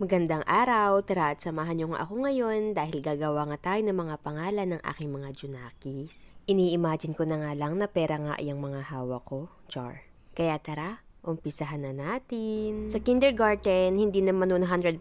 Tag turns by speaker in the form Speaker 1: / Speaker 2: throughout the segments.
Speaker 1: Magandang araw, tara at samahan niyo nga ako ngayon dahil gagawa nga tayo ng mga pangalan ng aking mga junakis. Ini-imagine ko na nga lang na pera nga yung mga hawak ko, char. Kaya tara, umpisahan na natin. Sa kindergarten, hindi naman nun 100%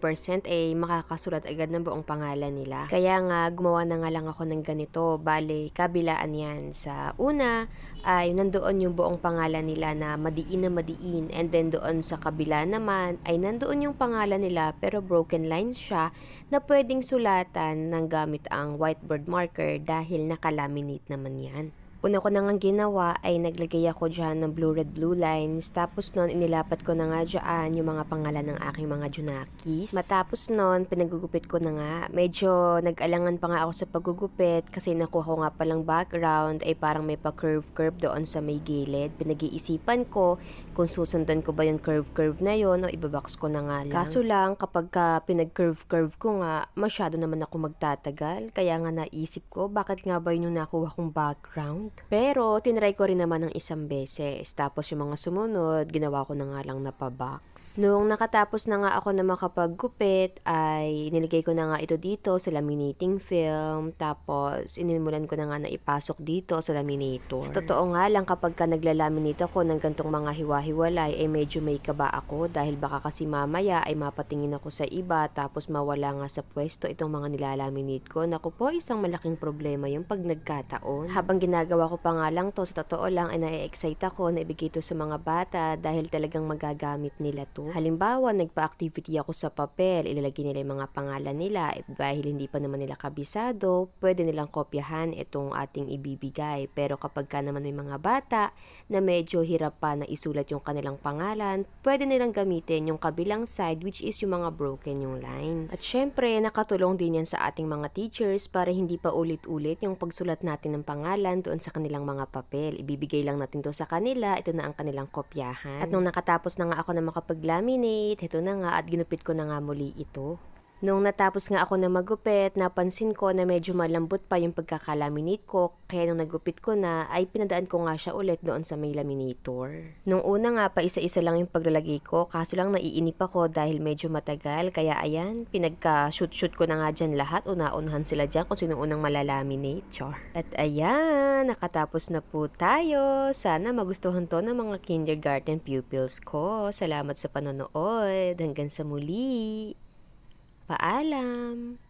Speaker 1: eh makakasulat agad ng buong pangalan nila. Kaya nga, gumawa na nga lang ako ng ganito. Bale, kabilaan yan. Sa una, ay nandoon yung buong pangalan nila na madiin na madiin. And then doon sa kabila naman, ay nandoon yung pangalan nila pero broken lines siya na pwedeng sulatan ng gamit ang whiteboard marker dahil nakalaminate naman yan. Una ko na nga ginawa ay naglagay ako dyan ng blue red blue lines. Tapos nun, inilapat ko na nga dyan yung mga pangalan ng aking mga junakis. Matapos nun, pinagugupit ko na nga. Medyo nag-alangan pa nga ako sa paggugupit kasi nakuha ko nga palang background ay parang may pa curve-curve doon sa may gilid. Pinag-iisipan ko kung susundan ko ba yung curve-curve na yon o ibabox ko na nga lang. Kaso lang, kapag ka pinag-curve-curve ko nga, masyado naman ako magtatagal. Kaya nga naisip ko, bakit nga ba yun yung nakuha kong background? Pero, tinry ko rin naman ng isang beses. Tapos yung mga sumunod, ginawa ko na nga lang na pa-box. Nung nakatapos na nga ako na makapag-gupit, ay nilagay ko na nga ito dito sa laminating film. Tapos, inimulan ko na nga na ipasok dito sa laminator. Sa totoo nga lang, kapag ka naglalaminate ako ng gantong mga hiwa-hiwalay, ay medyo may kaba ako dahil baka kasi mamaya ay mapatingin ako sa iba tapos mawala nga sa pwesto itong mga nilalaminate ko. Naku po, isang malaking problema yung pag nagkataon. Habang ginagawa ko pa nga lang to, sa totoo lang ay na-excite ako na ibigay to sa mga bata dahil talagang magagamit nila to. Halimbawa, nagpa-activity ako sa papel, ilalagay nila yung mga pangalan nila. Eh, dahil hindi pa naman nila kabisado, pwede nilang kopyahan itong ating ibibigay. Pero kapag ka naman may mga bata na medyo hirap pa na isulat yung kanilang pangalan, pwede nilang gamitin yung kabilang side which is yung mga broken yung lines. At syempre, nakatulong din yan sa ating mga teachers para hindi pa ulit-ulit yung pagsulat natin ng pangalan doon sa kanilang mga papel. Ibibigay lang natin to sa kanila, ito na ang kanilang kopyahan. At nung nakatapos na nga ako na makapag-laminate, ito na nga at ginupit ko na nga muli ito. Nung natapos nga ako na magupit, napansin ko na medyo malambot pa yung pagkakalaminate ko, kaya nung nagupit ko na, ay pinadaan ko nga siya ulit doon sa may laminator. Nung una nga pa isa-isa lang yung paglalagay ko, kaso lang naiinip ako dahil medyo matagal, kaya ayan, pinagka-shoot-shoot ko na nga dyan lahat, una-unahan sila dyan kung sino unang malalaminate, char. At ayan, nakatapos na po tayo. Sana magustuhan to ng mga kindergarten pupils ko. Salamat sa panonood. Hanggang sa muli. Paalam!